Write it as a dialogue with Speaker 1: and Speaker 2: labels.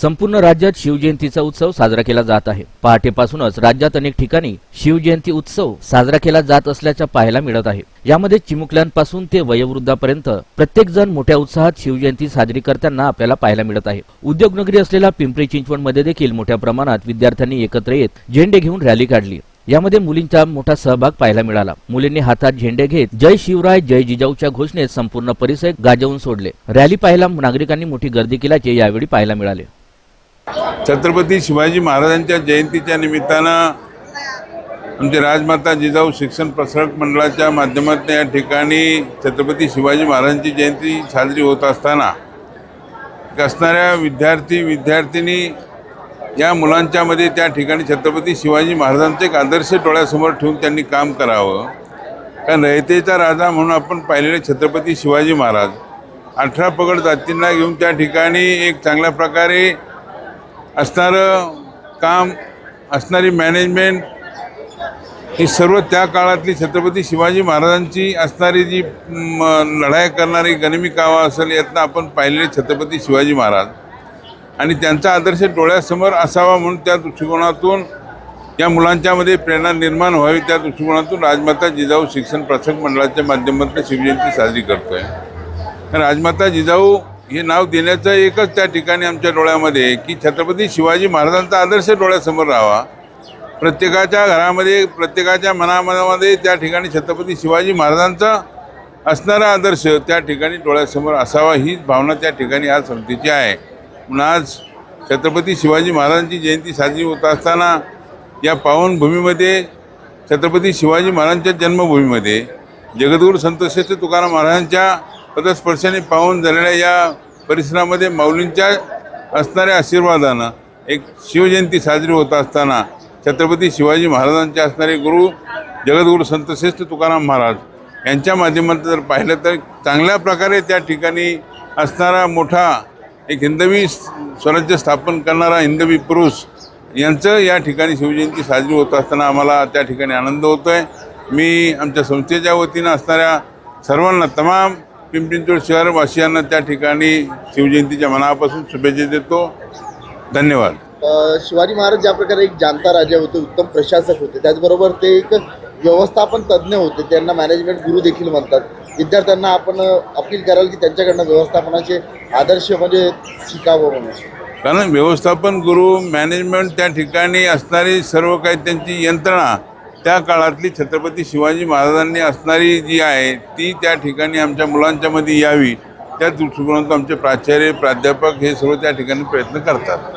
Speaker 1: संपूर्ण राज्यात शिवजयंतीचा उत्सव साजरा केला जात आहे. पहाटेपासूनच राज्यात अनेक ठिकाणी शिवजयंती उत्सव साजरा केला जात असल्याचा पाहायला मिळत आहे. यामध्ये चिमुकल्यांपासून ते वयोवृद्धापर्यंत प्रत्येक जण मोठ्या उत्साहात शिवजयंती साजरी करताना आपल्याला पाहायला मिळत आहे. उद्योगनगरी असलेल्या पिंपरी चिंचवडमध्ये देखील मोठ्या प्रमाणात विद्यार्थ्यांनी एकत्र येत झेंडे घेऊन रॅली काढली. यामध्ये मुलींचा मोठा सहभाग पाहायला मिळाला. मुलींनी हातात झेंडे घेत जय शिवराय जय जिजाऊच्या घोषणेत संपूर्ण परिसर गाजवून सोडले. रॅली पाहायला नागरिकांनी मोठी गर्दी केल्याचे यावेळी पाहायला मिळाले.
Speaker 2: छत्रपती शिवाजी महाराजांच्या जयंतीच्या निमित्तानं आमचे राजमाता जिजाऊ शिक्षण प्रसारक मंडळाच्या माध्यमातून या ठिकाणी छत्रपती शिवाजी महाराजांची जयंती साजरी होत असताना असणाऱ्या विद्यार्थी विद्यार्थिनी या मुलांच्यामध्ये त्या ठिकाणी छत्रपती शिवाजी महाराजांचे एक आदर्श डोळ्यासमोर ठेवून त्यांनी काम करावं. कारण रयतेचा राजा म्हणून आपण पाहिलेले छत्रपती शिवाजी महाराज अठरा पगड जातींना घेऊन त्या ठिकाणी एक चांगल्या प्रकारे असणारं काम असणारी मॅनेजमेंट ही सर्व त्या काळातली छत्रपती शिवाजी महाराजांची असणारी जी लढाई करणारी गनिमी कामं असेल यातनं आपण पाहिलेले छत्रपती शिवाजी महाराज. आणि त्यांचा आदर्श डोळ्यासमोर असावा म्हणून त्या दृष्टिकोनातून या मुलांच्यामध्ये प्रेरणा निर्माण व्हावी त्या दृष्टिकोनातून राजमाता जिजाऊ शिक्षण प्रसारक मंडळाच्या माध्यमातून शिवजयंती साजरी करतोय. राजमाता जिजाऊ हे नाव देण्याचं एकच त्या ठिकाणी आमच्या डोळ्यामध्ये की छत्रपती शिवाजी महाराजांचा आदर्श डोळ्यासमोर राहावा. प्रत्येकाच्या घरामध्ये प्रत्येकाच्या मनामनामध्ये त्या ठिकाणी छत्रपती शिवाजी महाराजांचा असणारा आदर्श त्या ठिकाणी डोळ्यासमोर असावा हीच भावना त्या ठिकाणी आज समितीची आहे. म्हणून आज छत्रपती शिवाजी महाराजांची जयंती साजरी होत असताना या पावनभूमीमध्ये छत्रपती शिवाजी महाराजांच्या जन्मभूमीमध्ये जगद्गुरू संतश्रेष्ठ तुकाराम महाराजांच्या पदस्पर्शाने पाहून झालेल्या या परिसरामध्ये माऊलींच्या असणाऱ्या आशीर्वादानं एक शिवजयंती साजरी होत असताना छत्रपती शिवाजी महाराजांचे असणारे गुरु जगद्गुरू संतश्रेष्ठ तुकाराम महाराज यांच्या माध्यमातून जर पाहिलं तर चांगल्या प्रकारे त्या ठिकाणी असणारा मोठा एक हिंदवी स्वराज्य स्थापन करणारा हिंदवी पुरुष यांचं या ठिकाणी शिवजयंती साजरी होत असताना आम्हाला त्या ठिकाणी आनंद होतो आहे मी आमच्या संस्थेच्या वतीनं असणाऱ्या सर्वांना तमाम पिंपरी शहरवासियांना त्या ठिकाणी शिवजयंतीच्या मनापासून शुभेच्छा देतो. धन्यवाद.
Speaker 3: शिवाजी महाराज ज्या प्रकारे एक जाणता राजा होते उत्तम प्रशासक होते त्याचबरोबर ते एक व्यवस्थापन तज्ज्ञ होते त्यांना मॅनेजमेंट गुरु देखील म्हणतात. विद्यार्थ्यांना आपण अपील कराल की त्यांच्याकडनं व्यवस्थापनाचे आदर्श म्हणजे शिकावं म्हणून.
Speaker 2: कारण व्यवस्थापन गुरु मॅनेजमेंट त्या ठिकाणी असणारी सर्व काही त्यांची यंत्रणा त्या काळातली छत्रपती शिवाजी महाराजांनी असणारी जी आहे ती त्या ठिकाणी आमच्या मुलांच्यामध्ये यावी. त्या दृष्टिकोनातून आमचे प्राचार्य प्राध्यापक हे सर्व त्या ठिकाणी प्रयत्न करतात.